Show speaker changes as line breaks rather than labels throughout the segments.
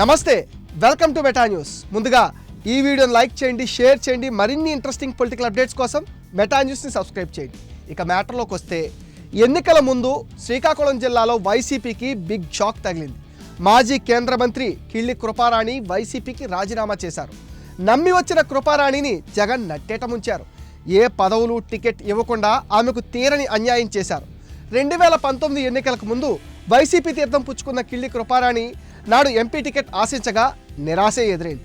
నమస్తే welcome to meta news. ముందుగా ఈ వీడియోని లైక్ చేయండి షేర్ చేయండి మరిన్ని ఇంట్రెస్టింగ్ పొలిటికల్ అప్డేట్స్ కోసం మెటా న్యూస్ని సబ్స్క్రైబ్ చేయండి. ఇక మ్యాటర్లోకి వస్తే ఎన్నికల ముందు శ్రీకాకుళం జిల్లాలో వైసీపీకి బిగ్ షాక్ తగిలింది. మాజీ కేంద్ర మంత్రి కిళ్ళి కృపారాణి వైసీపీకి రాజీనామా చేశారు. నమ్మి వచ్చిన కృపారాణిని జగన్ నట్టేట ముంచారు. ఏ పదవులు టికెట్ ఇవ్వకుండా ఆమెకు తీరని అన్యాయం చేశారు. రెండు వేల పంతొమ్మిది ఎన్నికలకు ముందు వైసీపీ తీర్థం పుచ్చుకున్న కిళ్ళి కృపారాణి నాడు ఎంపీ టికెట్ ఆశించగా నిరాశే ఎదురైంది.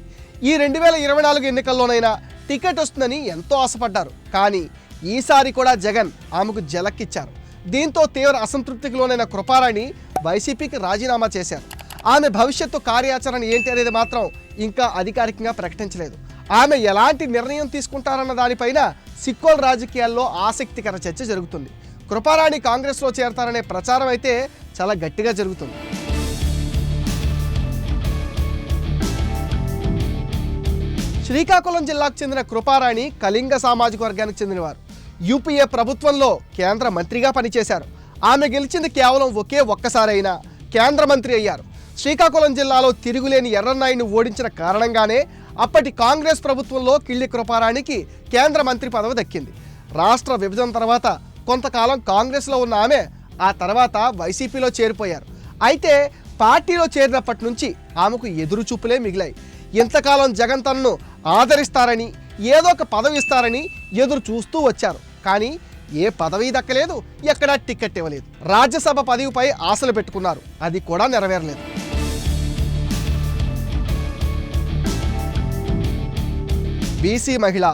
ఈ రెండు వేల ఇరవై నాలుగు ఎన్నికల్లోనైనా టికెట్ వస్తుందని ఎంతో ఆశపడ్డారు. కానీ ఈసారి కూడా జగన్ ఆమెకు జలక్కిచ్చారు. దీంతో తీవ్ర అసంతృప్తికి లోనైన కృపారాణి వైసీపీకి రాజీనామా చేశారు. ఆమె భవిష్యత్తు కార్యాచరణ ఏంటి అనేది మాత్రం ఇంకా అధికారికంగా ప్రకటించలేదు. ఆమె ఎలాంటి నిర్ణయం తీసుకుంటారన్న దానిపైన సిక్కోల్ రాజకీయాల్లో ఆసక్తికర చర్చ జరుగుతుంది. కృపారాణి కాంగ్రెస్లో చేరతారనే ప్రచారం అయితే చాలా గట్టిగా జరుగుతుంది. శ్రీకాకుళం జిల్లాకు చెందిన కృపారాణి కళింగ సామాజిక వర్గానికి చెందినవారు. యూపీఏ ప్రభుత్వంలో కేంద్ర మంత్రిగా పనిచేశారు. ఆమె గెలిచింది కేవలం ఒకే ఒక్కసారైనా కేంద్ర మంత్రి అయ్యారు. శ్రీకాకుళం జిల్లాలో తిరుగులేని ఎర్రన్నాయుడిని ఓడించిన కారణంగానే అప్పటి కాంగ్రెస్ ప్రభుత్వంలో కిళ్ళి కృపారాణికి కేంద్ర మంత్రి పదవి దక్కింది. రాష్ట్ర విభజన తర్వాత కొంతకాలం కాంగ్రెస్లో ఉన్న ఆమె ఆ తర్వాత వైసీపీలో చేరిపోయారు. అయితే పార్టీలో చేరినప్పటి నుంచి ఆమెకు ఎదురు చూపులే మిగిలాయి. ఇంతకాలం జగన్ తనను ఆదరిస్తారని ఏదో ఒక పదవి ఇస్తారని ఎదురు చూస్తూ వచ్చారు. కానీ ఏ పదవి దక్కలేదు ఎక్కడా టికెట్ ఇవ్వలేదు. రాజ్యసభ పదవిపై ఆశలు పెట్టుకున్నారు. అది కూడా నెరవేరలేదు. బీసీ మహిళ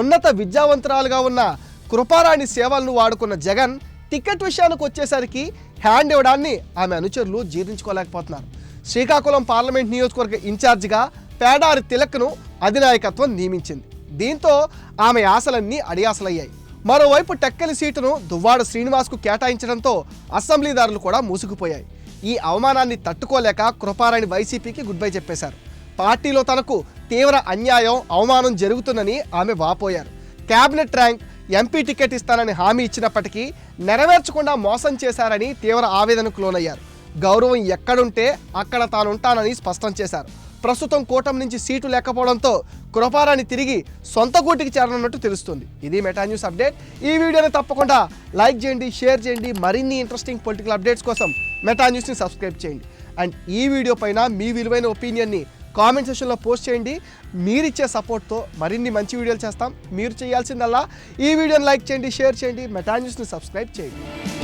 ఉన్నత విద్యావంతురాలుగా ఉన్న కృపారాణి సేవలను వాడుకున్న జగన్ టికెట్ విషయానికి వచ్చేసరికి హ్యాండ్ ఇవ్వడాన్ని ఆమె అనుచరులు జీర్ణించుకోలేకపోతున్నారు. శ్రీకాకుళం పార్లమెంట్ నియోజకవర్గ ఇన్ఛార్జిగా పేడారి తిలక్ను అధినాయకత్వం నియమించింది. దీంతో ఆమె ఆశలన్నీ అడియాసలయ్యాయి. మరోవైపు టెక్కలి సీటును దువ్వాడ శ్రీనివాస్కు కేటాయించడంతో అసెంబ్లీదారులు కూడా మూసుకుపోయాయి. ఈ అవమానాన్ని తట్టుకోలేక కృపారాణి వైసీపీకి గుడ్ బై చెప్పేశారు. పార్టీలో తనకు తీవ్ర అన్యాయం అవమానం జరుగుతుందని ఆమె వాపోయారు. క్యాబినెట్ ర్యాంక్ ఎంపీ టికెట్ ఇస్తానని హామీ ఇచ్చినప్పటికీ నెరవేర్చకుండా మోసం చేశారని తీవ్ర ఆవేదనకు లోనయ్యారు. గౌరవం ఎక్కడుంటే అక్కడ తానుంటానని స్పష్టం చేశారు. ప్రస్తుతం కూటమి నుంచి సీటు లేకపోవడంతో కృపారాన్ని తిరిగి సొంత గూటికి చేరనున్నట్టు తెలుస్తుంది. ఇది మెటా న్యూస్ అప్డేట్. ఈ వీడియోని తప్పకుండా లైక్ చేయండి షేర్ చేయండి. మరిన్ని ఇంట్రెస్టింగ్ పొలిటికల్ అప్డేట్స్ కోసం మెటా న్యూస్ని సబ్స్క్రైబ్ చేయండి. అండ్ ఈ వీడియో పైన మీ విలువైన ఒపీనియన్ని కామెంట్ సెషన్లో పోస్ట్ చేయండి. మీరిచ్చే సపోర్ట్తో మరిన్ని మంచి వీడియోలు చేస్తాం. మీరు చేయాల్సిందల్లా ఈ వీడియోని లైక్ చేయండి షేర్ చేయండి. మెటా న్యూస్ని సబ్స్క్రైబ్ చేయండి.